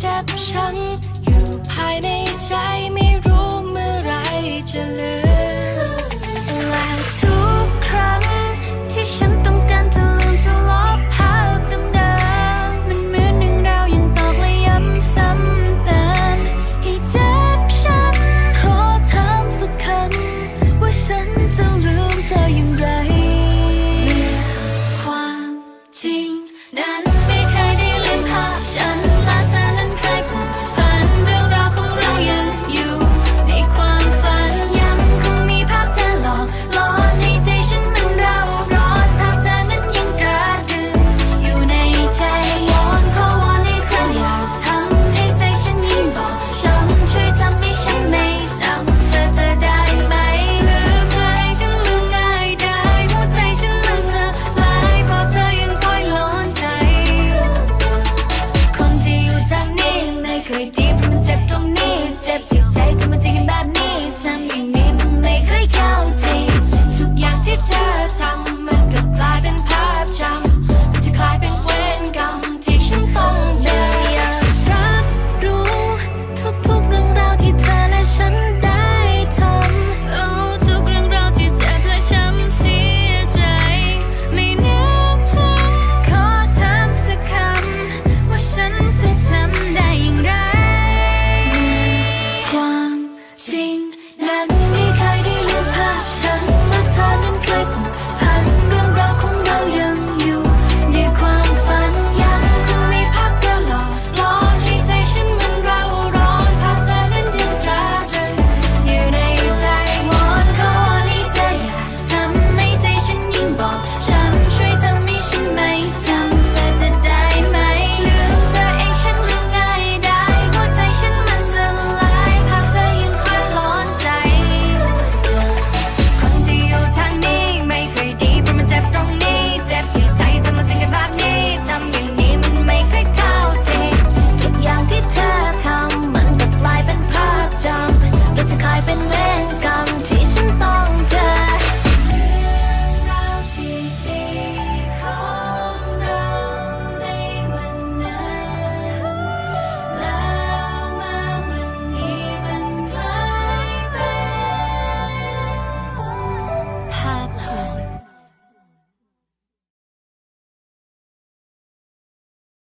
เจ็บช้ำอยู่ภายในใจไม่รู้เมื่อไรจะลืมและทุกครั้งที่ฉันต้องการจะลืมจะลบภาพเดิมมันเหมือนหนึ่งเรายังตอกและย้ำซ้ำเติมให้เจ็บช้ำขอถามสักคำว่าฉันจะลืมเธออย่างไรายเป็นเวร